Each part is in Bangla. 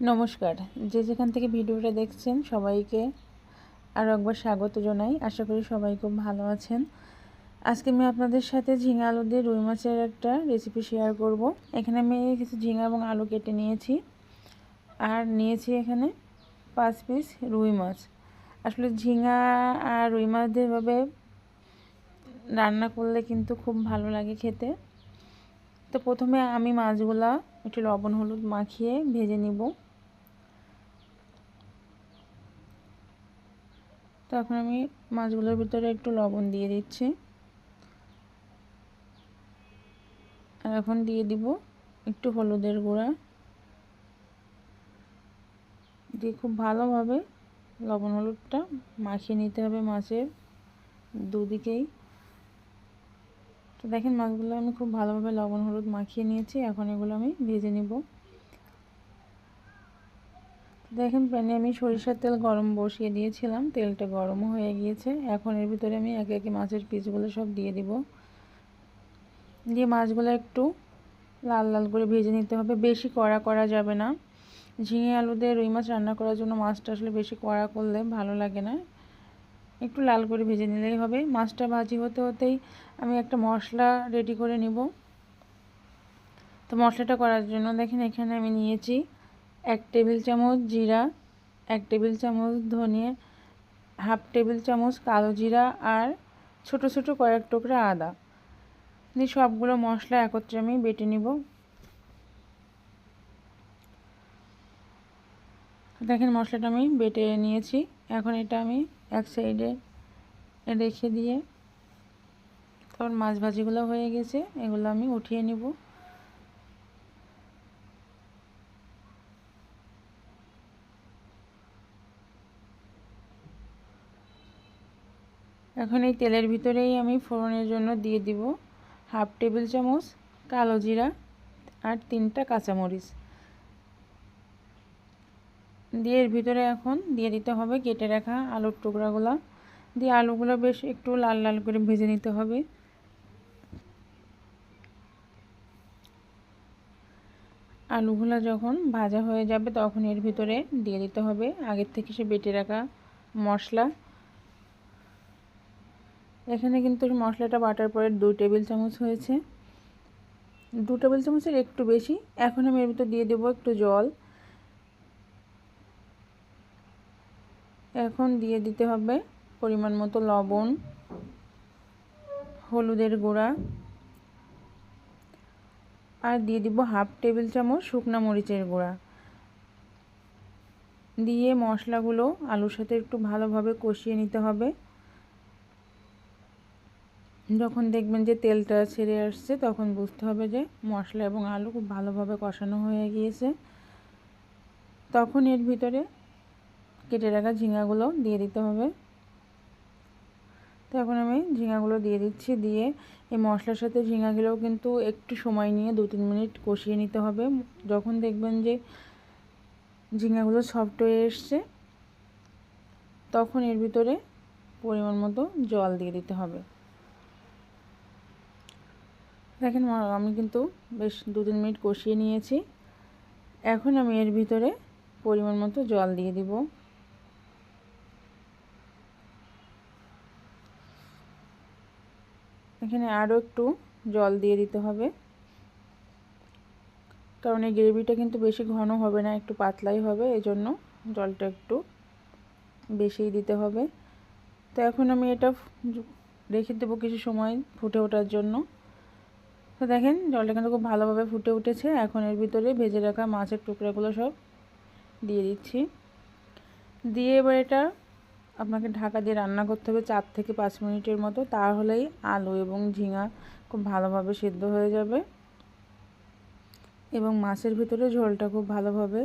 নমস্কার। যে যেখান থেকে ভিডিওটা দেখছেন সবাইকে আরও একবার স্বাগত জানাই। আশা করি সবাই খুব ভালো আছেন। আজকে আমি আপনাদের সাথে ঝিঙা আলু দিয়ে রুই মাছের একটা রেসিপি শেয়ার করব। এখানে আমি কিছু ঝিঙা এবং আলু কেটে নিয়েছি আর নিয়েছি এখানে পাঁচ পিস রুই মাছ। আসলে ঝিঙা আর রুই মাছ দিয়ে রান্না করলে কিন্তু খুব ভালো লাগে খেতে। তো প্রথমে আমি মাছগুলা একটু লবণ হলুদ মাখিয়ে ভেজে নিব। এখন আমি মাছগুলোর ভিতরে একটু লবণ দিয়ে দিচ্ছি। আর এখন দিয়ে দিব একটু হলুদের গুঁড়া। দিয়ে খুব ভালোভাবে লবণ হলুদটা মাখিয়ে নিতে হবে মাছের দুদিকেই। তো দেখেন মাছগুলো আমি খুব ভালোভাবে লবণ হলুদ মাখিয়ে নিয়েছি, এখন এগুলো আমি ভেজে নিব। দেখেন প্যানে আমি সরিষার তেল গরম বসিয়ে দিয়েছিলাম, তেলটা গরম হয়ে গিয়েছে। এখন এর ভিতরে আমি একে একে মাছের পিসগুলো সব দিয়ে দিব। দিয়ে মাছগুলো একটু লাল লাল করে ভেজে নিতে হবে। বেশি কড়া করা যাবে না। ঝিঙে আলু দিয়ে রুই মাছ রান্না করার জন্য মাছটা আসলে বেশি কড়া করলে ভালো লাগে না। একটু লাল করে ভেজে নিলেই হবে। মাছটা ভাজি হতে হতেই আমি একটা মশলা রেডি করে নিব। তো মশলাটা করার জন্য দেখেন এখানে আমি নিয়েছি এক টেবিল চামচ জিরা, এক টেবিল চামচ ধনিয়া হাফ টেবিল চামচ কালো জিরা আর ছোট ছোট কয়েক টুকরা আদা। দিয়ে সবগুলো মশলা একত্রে আমি বেটে নিব। দেখেন মশলাটা আমি বেটে নিয়েছি। এখন এটা আমি এক সাইডে রেখে দিয়ে, তারপর মাছ ভাজিগুলো হয়ে গেছে, এগুলো আমি উঠিয়ে নিব। এখন এই তেলের ভিতরেই আমি ফোড়নের জন্য দিয়ে দিব হাফ টেবিল চামচ কালো জিরা আর তিনটা কাঁচামরিচ। দিয়ে এর ভিতরে এখন দিয়ে দিতে হবে কেটে রাখা আলুর টুকরাগুলো। দিয়ে আলুগুলো বেশ একটু লাল লাল করে ভেজে নিতে হবে। আলুগুলো যখন ভাজা হয়ে যাবে তখন এর ভিতরে দিয়ে দিতে হবে আগের থেকে সে বেটে রাখা মশলা। এখানে কিন্তু মশলাটা বাটার পরে দু টেবিল চামচ হয়েছে। দু টেবিল চামচের একটু বেশি। এখন আমি এর ভিতর দিয়ে দেবো একটু জল। এখন দিয়ে দিতে হবে পরিমাণ মতো লবণ, হলুদের গুঁড়া, আর দিয়ে দিব হাফ টেবিল চামচ শুকনা মরিচের গুঁড়া। দিয়ে মশলাগুলো আলুর সাথে একটু ভালোভাবে কষিয়ে নিতে হবে। যখন দেখবেন যে তেলটা ছেড়ে আসছে, তখন বুঝতে হবে যে মশলা এবং আলু খুব ভালোভাবে কষানো হয়ে গিয়েছে। তখন এর ভিতরে কেটে রাখা ঝিঙাগুলো দিয়ে দিতে হবে। তো এখন আমি ঝিঙাগুলো দিয়ে দিচ্ছি, দিয়ে এই মশলার সাথে ঝিঙাগুলোও কিন্তু একটু সময় নিয়ে দু তিন মিনিট কষিয়ে নিতে হবে। যখন দেখবেন যে ঝিঙাগুলো সফট হয়ে এসছে, তখন এর ভিতরে পরিমাণ মতো জল দিয়ে দিতে হবে। দেখেন আমি কিন্তু বেশ দু তিন মিনিট কষিয়ে নিয়েছি। এখন আমি এর ভিতরে পরিমাণ মতো জল দিয়ে দিব। এখানে আরও একটু জল দিয়ে দিতে হবে। কারণ এই গ্রেভিটা কিন্তু বেশি ঘন হবে না, একটু পাতলাই হবে এই জন্য জলটা একটু বেশিই দিতে হবে। তো এখন আমি এটা রেখে দেবো কিছু সময় ফুটে ওঠার জন্য। তো দেখেন, জলটা কিন্তু খুব ভালোভাবে ফুটে উঠেছে। এখন এর ভিতরে ভেজে রাখা মাছের টুকরাগুলো সব দিয়ে দিচ্ছি। দিয়ে এবার এটা আপনাকে ঢাকা দিয়ে রান্না করতে হবে চার থেকে পাঁচ মিনিটের মতো। তাহলেই আলু এবং ঝিঙা খুব ভালোভাবে সিদ্ধ হয়ে যাবে এবং মাছের ভিতরে ঝোলটা খুব ভালোভাবে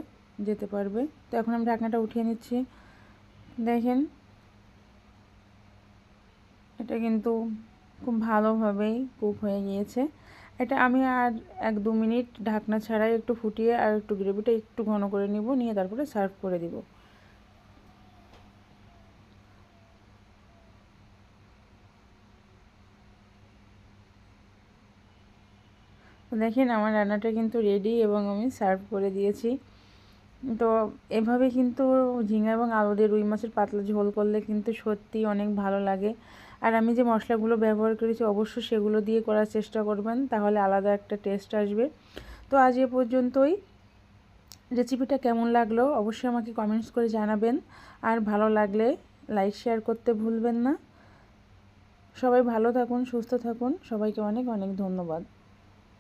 যেতে পারবে। তো এখন আমি ঢাকনাটা উঠিয়ে নিচ্ছি। দেখেন, এটা কিন্তু খুব ভালোভাবেই কুক হয়ে গিয়েছে। এটা আমি আর এক দু মিনিট ঢাকনা ছাড়াই একটু ফুটিয়ে আর একটু গ্রেভিটা একটু ঘন করে নিব, নিয়ে তারপরে সার্ভ করে দিব। দেখেন আমার রান্নাটা কিন্তু রেডি এবং আমি সার্ভ করে দিয়েছি। তো এভাবে কিন্তু ঝিঙা এবং আলু দিয়ে রুই মাছের পাতলা ঝোল করলে কিন্তু সত্যিই অনেক ভালো লাগে। আর আমি যে মশলাগুলো ব্যবহার করেছি, অবশ্যই সেগুলো দিয়ে করার চেষ্টা করবেন, তাহলে আলাদা একটা টেস্ট আসবে। তো আজ এ পর্যন্তই। রেসিপিটা কেমন লাগল অবশ্যই আমাকে কমেন্টস করে জানাবেন। আর ভালো লাগলে লাইক, শেয়ার করতে ভুলবেন না। সবাই ভালো থাকুন, সুস্থ থাকুন। সবাইকে অনেক অনেক ধন্যবাদ।